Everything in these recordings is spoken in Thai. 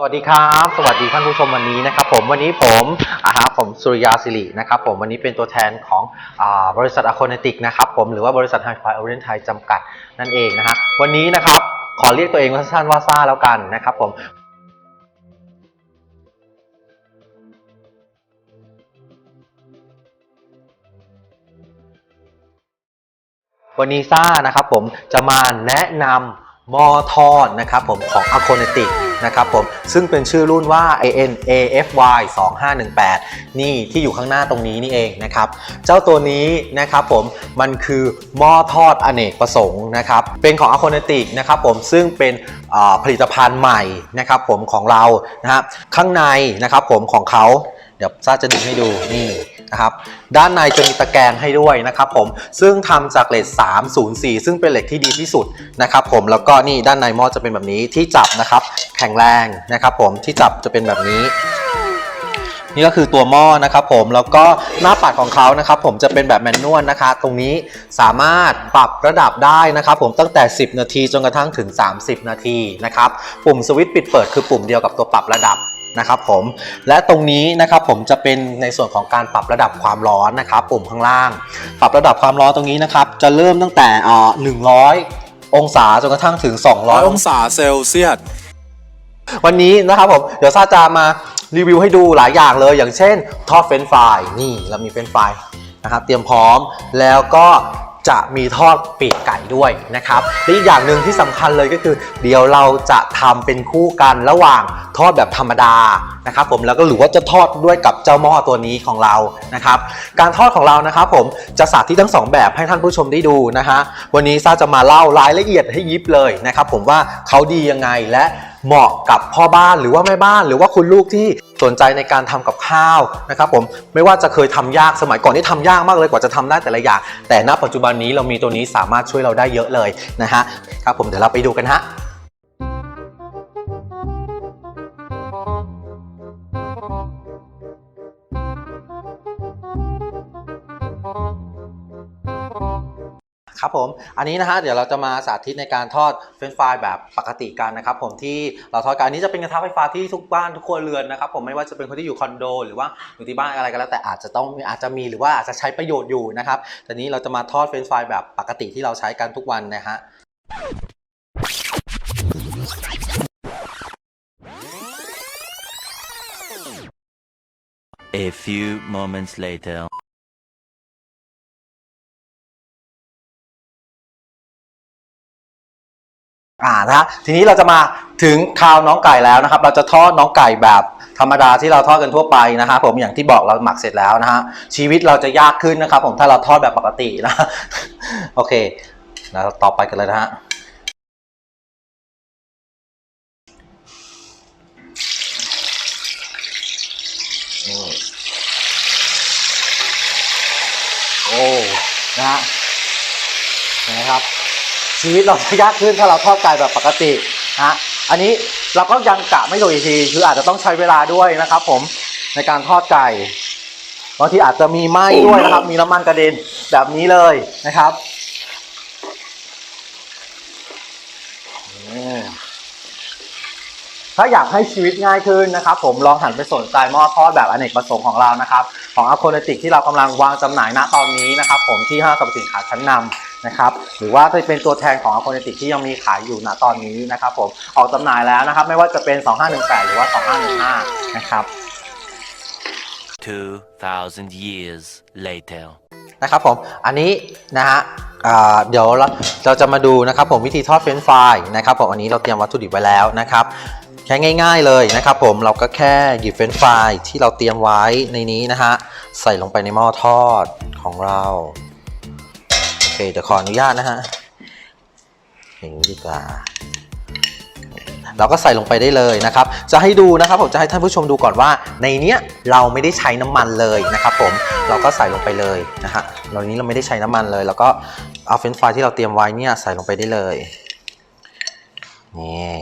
สวัสดีครับ สวัสดีท่านผู้ชมวันนี้นะครับผมวันนี้ผมอาฮะผมสุริยาสิรินะครับผมวันนี้เป็นตัวแทนของอาบริษัทอโคเนติกนะครับผมหรือว่าบริษัทไฮไฟโอเรนไทยจำกัดนั่นเองนะฮะวันนี้นะครับขอเรียกตัวเองว่าสั้นว่าซ่าแล้วกันนะครับผมวันนี้ซ่านะครับผมจะมาแนะนำมอทอดนะครับผมของ a c o n e t i c นะครับผม ซึ่งเป็นชื่อรุ่นว่า AN AFY 2518 นี่ที่อยู่ข้างหน้าตรงนี้นี่เองนะครับ เจ้าตัวนี้นะครับผม มันคือหม้อทอดอเนกประสงค์นะครับ เป็นของ a c o n e t i c นะครับผม ซึ่งเป็นผลิตภัณฑ์ใหม่นะครับผมของเรานะฮะข้างในนะครับผมของเขาเดี๋ยวซาจะดึงให้ดูนี่ นะครับ ด้านในจะมีตะแกรงให้ด้วยนะครับผม ซึ่งทำจากเหล็ก 304 ซึ่งเป็นเหล็กที่ดีที่สุดนะครับผม แล้วก็นี่ด้านในหม้อจะเป็นแบบนี้ที่จับนะครับ แข็งแรงนะครับผม ที่จับจะเป็นแบบนี้นี่ก็คือตัวหม้อนะครับผมแล้วก็หน้าปัดของเขานะครับผมจะเป็นแบบแมนนวลนะคะ ตรงนี้สามารถปรับระดับได้นะครับผมตั้งแต่ 10 นาทีจนกระทั่งถึง 30 นาทีนะครับปุ่มสวิตช์ปิดเปิดคือปุ่มเดียวกับตัวปรับระดับ นะครับผมและตรงนี้นะครับผมจะเป็นในส่วนของการปรับระดับความร้อนนะครับปุ่มข้างล่าง ปรับระดับความร้อนตรงนี้นะครับจะเริ่มตั้งแต่อ่า100องศาจนกระทั่งถึง 200ร้อยอองงศาศาเซลเซียสวันนี้นะครับผมเดี๋ยวซาจะมารีวิวให้ดูหลายอย่างเลย อย่างเช่นทอดเฟรนช์ฟรายนี่เรามีเฟรนช์ฟรายนะครับเตรียมพร้อมแล้วก็ จะมีทอดปีกไก่ด้วยนะครับและอีกอย่างหนึ่งที่สำคัญเลยก็คือ เดี๋ยวเราจะทำเป็นคู่กันระหว่างทอดแบบธรรมดานะครับผมแล้วก็หรือว่าจะทอดด้วยกับเจ้าหม้อตัวนี้ของเรานะครับการทอดของเรานะครับผมจะสาธิตทั้งสองแบบให้ท่านผู้ชมได้ดูนะฮะวันนี้ซาจะมาเล่ารายละเอียดให้ยิบเลยนะครับผมว่าเขาดียังไงและ เหมาะกับพ่อบ้านหรือว่าแม่บ้าน หรือว่าคุณลูกที่สนใจในการทำกับข้าวนะครับผมไม่ว่าจะเคยทำยากสมัยก่อนที่ทำยากมากเลยกว่าจะทำได้แต่ละอย่างแต่ณปัจจุบันนี้เรามีตัวนี้สามารถช่วยเราได้เยอะเลยนะฮะครับผมเดี๋ยวเราไปดูกันฮะ ครับผมอันนี้นะฮะเดี๋ยวเราจะมาสาธิตในการทอดเฟรนช์ฟรายแบบปกติกันนะครับผมที่เราทอดกันอันนี้จะเป็นกระทะไฟฟ้าที่ทุกบ้านทุกครัวเรือนนะครับผมไม่ว่าจะเป็นคนที่อยู่คอนโด หรือว่าอยู่ที่บ้านอะไรก็แล้วแต่อาจจะต้องอาจจะมีหรือว่าอาจจะใช้ประโยชน์อยู่นะครับแต่นี้เราจะมาทอดเฟรนช์ฟรายแบบปกติที่เราใช้กันทุกวันนะฮะ A few moments later. อ่านะฮะทีนี้เราจะมาถึงคาวน้องไก่แล้วนะครับ เราจะทอดน้องไก่แบบธรรมดาที่เราทอดกันทั่วไปนะฮะผมอย่างที่บอกเราหมักเสร็จแล้วนะฮะชีวิตเราจะยากขึ้นนะครับ ผมถ้าเราทอดแบบปกตินะโอเคแล้วต่อไปกันเลยนะฮะโอ้นะฮะนะครับ ชีวิตเราจะยากขึ้นถ้าเราทอดไก่แบบปกตินะฮะอันนี้เราก็ยังกะไม่ถูกอีกทีคืออาจจะต้องใช้เวลาด้วยนะครับ ผมในการทอดไก่บางทีอาจจะมีไหม้ด้วยนะครับ มีน้ำมันกระเด็นแบบนี้เลยนะครับถ้าอยากให้ชีวิตง่ายขึ้นนะครับ ผมลองหันไปสนใจหม้อทอดแบบอเนกประสงค์ของเรานะครับ ของอ c o n e t i c ที่เรากำลังวางจำหน่ายณตอนนี้นะครับ ผมที่ห้างสรรพสินค้าชั้นนำ นะครับหรือว่าจะเป็นตัวแทนของอ c o n e t i c ที่ยังมีขายอยู่ณตอนนี้นะครับผมออกจำหน่ายแล้วนะครับ ไม่ว่าจะเป็น 2518 หรือว่า 2515 นะครับ 2,000 years later. นะครับผม อันนี้นะฮะอ่าเดี๋ยวเราเราจะมาดูนะครับผมวิธีทอดเฟรนช์ฟรายนะครับผมอันนี้เราเตรียมวัตถุดิบไว้แล้วนะครับแค่ง่าย ๆเลยนะครับผมเราก็แค่หยิบเฟรนช์ฟรายที่เราเตรียมไว้ในนี้นะฮะใส่ลงไปในหม้อทอดของเราโอ เคเดี๋ยวขออนุญาตนะฮะอย่างนี้ดีกว่าเราก็ใส่ลงไปได้เลยนะครับ จะให้ดูนะครับผมจะให้ท่านผู้ชมดูก่อนว่า ในเนี้ยเราไม่ได้ใช้น้ำมันเลยนะครับ ผมเราก็ใส่ลงไปเลยนะฮะเรานี้เราไม่ได้ใช้น้ำมันเลย แล้วก็เอาเฟรนช์ฟรายที่เราเตรียมไว้เนี่ยใส่ลงไปได้เลยนี่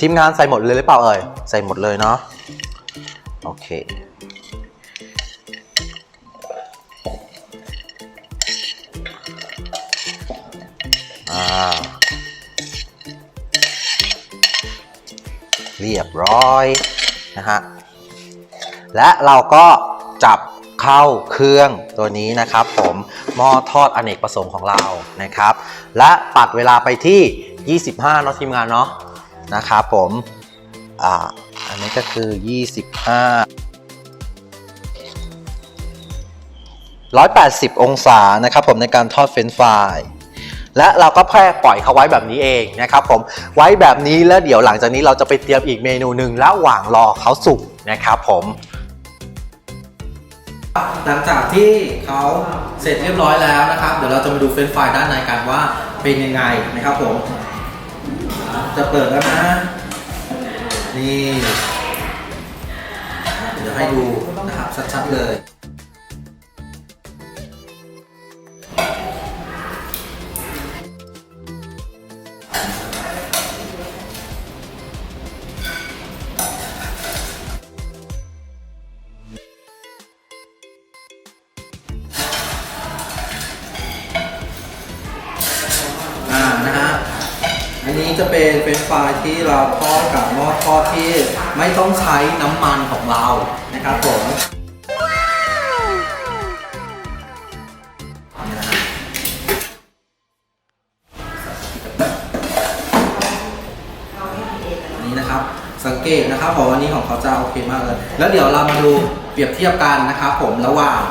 ทีมงานใส่หมดเลยหรือเปล่าเอ่ยใส่หมดเลยเนาะโอเค ร้อยนะฮะ และเราก็จับเข้าเครื่องตัวนี้นะครับ ผมหม้อทอดอเนกประสงค์ของเรานะครับ และปัดเวลาไปที่ 25เนาะทีมงานเนาะนะครับผมอ่าอันนี้ก็คือ 25 180 องศานะครับผมในการทอดเฟรนช์ฟราย และเราก็แค่ปล่อยเขาไว้แบบนี้เองนะครับผมไว้แบบนี้แล้วเดี๋ยวหลังจากนี้เราจะไปเตรียมอีกเมนูหนึ่งระหว่างรอเขาสุกนะครับผม หลังจากที่เขาเสร็จเรียบร้อยแล้วนะครับ เดี๋ยวเราจะมาดูเฟรนช์ฟรายด้านในกันว่าเป็นยังไงนะครับผม จะเปิดแล้วนะ นี่ เดี๋ยวให้ดูนะครับชัดๆเลย ฟรนช์ฟรายที่เราทอดกับหม้อทอดที่ไม่ต้องใช้น้ำมันของเรานะครับผมนี่นะฮะอันนี้นะครับ สังเกตนะครับผมวันนี้ของเขาจะโอเคมากเลย แล้วเดี๋ยวเรามาดูเปรียบเทียบกันนะครับผมระหว่าง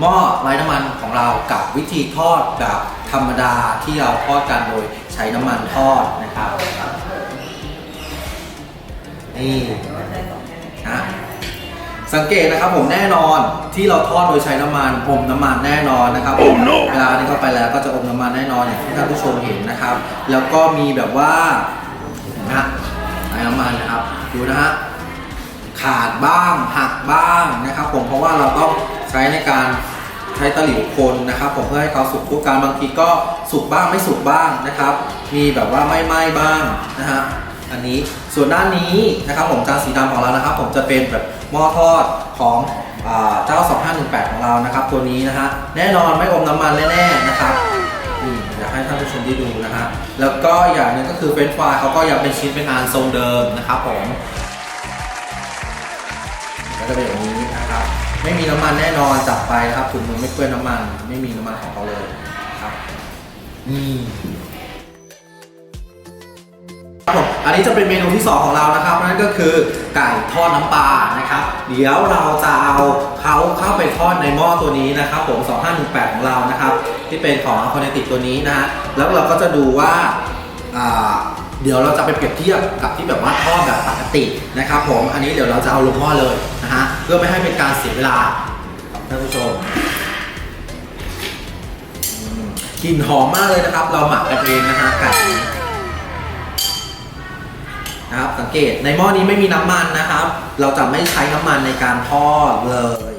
หม้อไร้น้ำมัน ของเรากับวิธีทอดแบบธรรมดาที่เราทอดกันโดยใช้น้ำมันทอดนะครับ นี่นะสังเกตนะครับผมแน่นอนที่เราทอดโดยใช้น้ำมันอมน้ำมันแน่นอนนะครับผมเวลานี้เข้าไปแล้วก็จะอมน้ำมันแน่นอนอย่างที่ท่านผู้ชมเห็นนะครับ แล้วก็มีแบบว่านะฮะใช้น้ำมันนะครับดูนะฮะขาดบ้างหักบ้างนะครับ ผมเพราะว่าเราต้องใช้ในการใช้ตะหลิวคนนะครับ ผมเพื่อให้เขาสุกทุกการบางทีก็สุกบ้างไม่สุกบ้างนะครับ มีแบบว่าไม่ไหม้บ้างนะฮะอันนี้ส่วนด้านนี้นะครับผมจานสีดำของเรานะครับ ผมจะเป็นแบบหม้อทอดของอาเจ้า 2518 ของเรานะครับ ตัวนี้นะฮะแน่นอนไม่อมน้ำมันแน่ๆนะครับอยากให้ท่านผู้ชมได้ดูนะฮะแล้วก็อย่างหนึงก็คือเฟรนช์ฟรายเขาก็ยังเป็นชิ้นเป็นอันทรงเดิมนะครับผมก็จะเป็นอย่างนี้ ไม่มีน้ำมันแน่นอนจับไปนะครับถุงมือไม่เปื้อนน้ำมัน ไม่มีน้ำมันของเขาเลยครับนี่ครับผมอันนี้จะเป็นเมนูที่2ของเรานะครับนั่นก็คือไก่ทอดน้ำปลานะครับ เดี๋ยวเราจะเอาเขาเข้าไปทอดในหม้อตัวนี้นะครับ ผม 2518 ของเรานะครับ ที่เป็นของคอนเนติกตัวนี้นะฮะแล้วเราก็จะดูว่าเดี๋ยวเราจะไปเปรียบเทียบกับที่แบบว่าทอดแบบปกตินะครับ ผมอันนี้เดี๋ยวเราจะเอาลงหม้อเลย ฮะ เพื่อไม่ให้เป็นการเสียเวลาท่านผู้ชมกลิ่นหอมมากเลยนะครับ เราหมักกันเองนะฮะไก่นี้นะครับสังเกตในหม้อนี้ไม่มีน้ำมันนะครับ เราจะไม่ใช้น้ำมันในการทอดเลย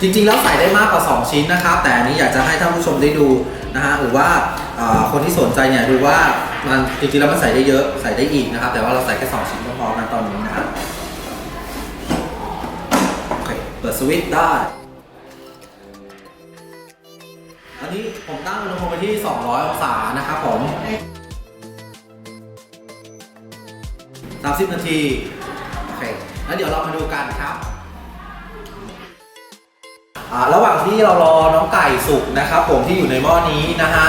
จริงๆ แล้วใส่ได้มากกว่า 2 ชิ้นนะครับ แต่อันนี้อยากจะให้ท่านผู้ชมได้ดู นะฮะหรือว่าคนที่สนใจเนี่ยดูว่ามันจริงๆแล้วมันใส่ได้เยอะใส่ได้อีกนะครับ แต่ว่าเราใส่แค่ 2 ชิ้นก็พอนะตอนนี้นะครับโอเคเปิดสวิตช์ได้ อันนี้ผมตั้งอุณหภูมิไปที่ 200 องศานะครับผม 30 นาที โอเค แล้วเดี๋ยวเรามาดูกันครับ ระหว่างที่เรารอน้องไก่สุกนะครับผมที่อยู่ในหม้อนี้นะฮะ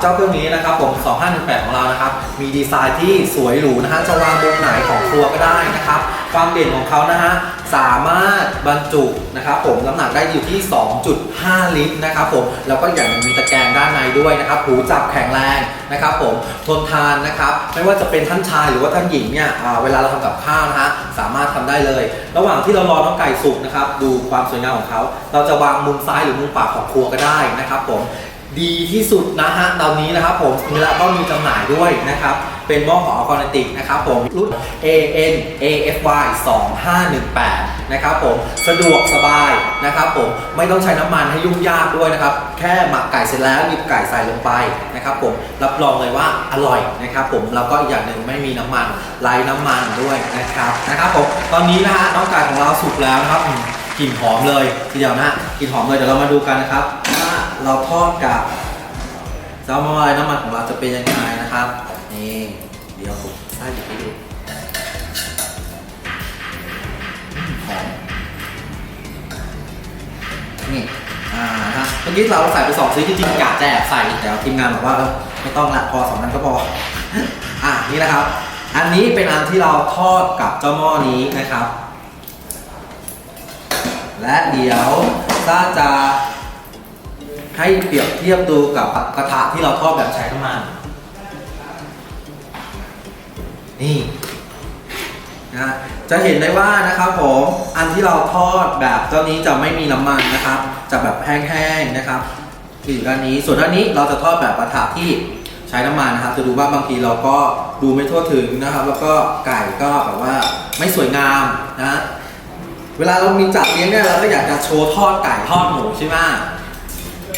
เจ้าเครื่องนี้นะครับผม 2518 ของเรานะครับ มีดีไซน์ที่สวยหรูนะฮะจะวางบนไหนของครัวก็ได้นะครับ ความเด่นของเขานะฮะสามารถบรรจุนะครับผมน้ำหนักได้อยู่ที่ 2.5 ลิตรนะครับผมแล้วก็อย่างหนึงมีตะแกรงด้านในด้วยนะครับหูจับแข็งแรงนะครับผมทนทานนะครับไม่ว่าจะเป็นท่านชายหรือว่าท่านหญิงเนี่ยเวลาเราทำกับข้าวนะฮะสามารถทำได้เลย ระหว่างที่เรารอน้องไก่สุกนะครับดูความสวยงามของเขา เราจะวางมุมซ้ายหรือมุมขวาของครัวก็ได้นะครับผม ดีที่สุดนะฮะตอนนี้นะครับผมแล้วก็มีจำหน่ายด้วยนะครับ เป็นหม้อของอคอนติกนะครับผมรุ่น AN AFY 2518นะครับผมสะดวกสบายนะครับผมไม่ต้องใช้น้ำมันให้ยุ่งยากด้วยนะครับ แค่หมักไก่เสร็จแล้วหยิบไก่ใส่ลงไปนะครับผมรับรองเลยว่าอร่อยนะครับผมแล้วก็อีกอย่างหนึ่งไม่มีน้ำมันไร้น้ำมันด้วยนะครับนะครับผมตอนนี้นะฮะน้องไก่ของเราสุกแล้วนะครับ กลิ่นหอมเลยทีเดียวนะกลิ่นหอมเลยเดี๋ยวเรามาดูกันนะครับว่าเราทอดกับแซลมอนน้ำมันของเราจะเป็นยังไงนะครับนี่เดี๋ยวผมใส่หยิบให้ดูหอมนี่อ่านะฮะเมื่อกี้เราใส่ไปสองซีจริงๆกะจะแอบใส่แต่ทีมงานบอกว่าเออไม่ต้องละพอสองนั้นก็พออะนี่นะครับ อันนี้เป็นอันที่เราทอดกับเจ้าหม้อนี้นะครับ และเดี๋ยวถ้าจะให้เปรียบเทียบดูกับกระทะที่เราทอดแบบใช้น้ำมันนี่นะจะเห็นได้ว่านะครับผมอันที่เราทอดแบบเจ้านี้จะไม่มีน้ำมันนะครับ จะแบบแห้งๆนะครับที่อยู่ด้านนี้ส่วนด้านนี้เราจะทอดแบบกระทะที่ใช้น้ำมันนะครับ จะดูว่าบางทีเราก็ดูไม่ทั่วถึงนะครับ แล้วก็ไก่ก็แบบว่าไม่สวยงามนะ เวลาเรามีจัดเลี้ยงเนี่ยเราก็อยากจะโชว์ทอดไก่ทอดหมูใช่ไหม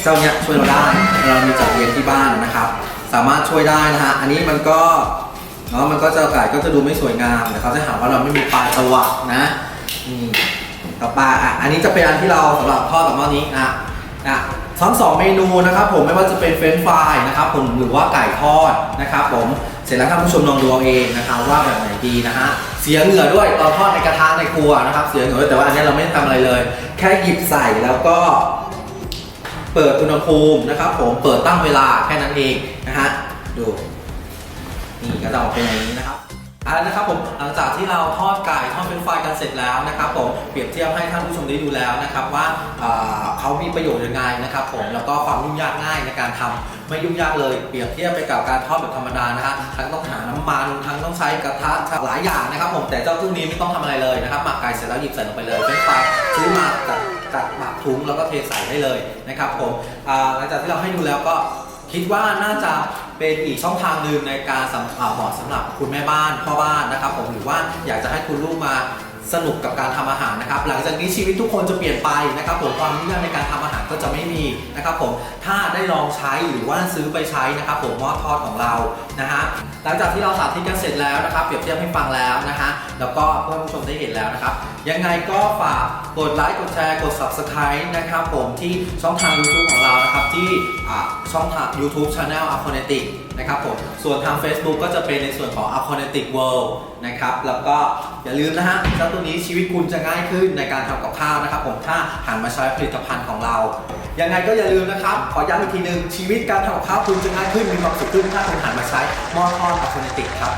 เจ้าเนี้ยช่วยเราได้เรามีจัดเลี้ยงที่บ้านนะครับ สามารถช่วยได้นะฮะอันนี้มันก็เนาะมันก็จะไก่ก็จะดูไม่สวยงามแต่เขาจะหาว่าเราไม่มีปลายสวัสดนะนี่ต่อไปอะอันนี้จะเป็นอันที่เราสำหรับทอดกับหม้อนี้นะนะทั้งสองเมนูนะครับผมไม่ว่าจะเป็นเฟรนช์ฟรายนะครับผมหรือว่าไก่ทอดนะครับผมเสร็จแล้วท่านผู้ชมลองดูเอาเองนะครับว่าแบบไหนดีนะฮะ เสียเหงื่อด้วยตอนทอดในกระทะในครัวนะครับ เสียเหงื่อด้วยแต่ว่าอันนี้เราไม่ได้ทำอะไรเลย แค่หยิบใส่แล้วก็ เปิดอุณหภูมินะครับ ผมเปิดตั้งเวลาแค่นั้นเองนะฮะดูนี่ก็จะออกเป็นอย่างนี้นะครับ อาละนะครับผมหลังจากที่เราทอดไก่ทอดเป็นไฟกันเสร็จแล้วนะครับผมเปรียบเทียบให้ท่านผู้ชมได้ดูแล้วนะครับว่าเขามีประโยชน์ยังไงนะครับผมแล้วก็ความยุ่งยากง่ายในการทำไม่ยุ่งยากเลยเปรียบเทียบไปกับการทอดแบบธรรมดานะฮะทั้งต้องหาน้ำมันทั้งต้องใช้กระทะหลายอย่างนะครับผมแต่เจ้าตู้นี้ไม่ต้องทำอะไรเลยนะครับหมักไก่เสร็จแล้วหยิบใส่ลงไปเลยเป็นไฟซื้อมาจากจากหมักถุงแล้วก็เทใส่ได้เลยนะครับผมหลังจากที่เราให้ดูแล้วก็คิดว่าน่าจะ เป็นอีกช่องทางหนึ่งในการสำอ่าเหมาะสำหรับคุณแม่บ้านพ่อบ้านนะครับผมหรือว่าอยากจะให้คุณลูกมา สนุกกับการทำอาหารนะครับ หลังจากนี้ชีวิตทุกคนจะเปลี่ยนไปนะครับผมความยุ่งยากในการทำอาหารก็จะไม่มีนะครับผมถ้าได้ลองใช้หรือว่าซื้อไปใช้นะครับผมหม้อทอดของเรานะฮะหลังจากที่เราสาธิตกันเสร็จแล้วนะครับเปรียบเทียบให้ฟังแล้วนะฮะแล้วก็เพื่อนผู้ชมได้เห็นแล้วนะครับ ยังไงก็ฝากกดไลค์กดแชร์กด subscribe นะครับผมที่ช่องทาง YouTube ของเรานะครับที่ช่องทาง YouTube Channel a c o n e t i c นะครับผม ส่วนทาง Facebook ก็จะเป็นในส่วนของ a c o n e t i c World นะครับ แล้วก็อย่าลืมนะฮะเจ้าตัวนี้ชีวิตคุณจะง่ายขึ้นในการทำกับข้าวนะครับผมถ้าหันมาใช้ผลิตภัณฑ์ของเรา ยังไงก็อย่าลืมนะครับ ขอย้ำอีกทีหนึ่งชีวิตการทำกับข้าวคุณจะง่ายขึ้นมีความสุขขึ้นถ้าคุณหันมาใช้หม้อทอด a c o n e t i c ครับ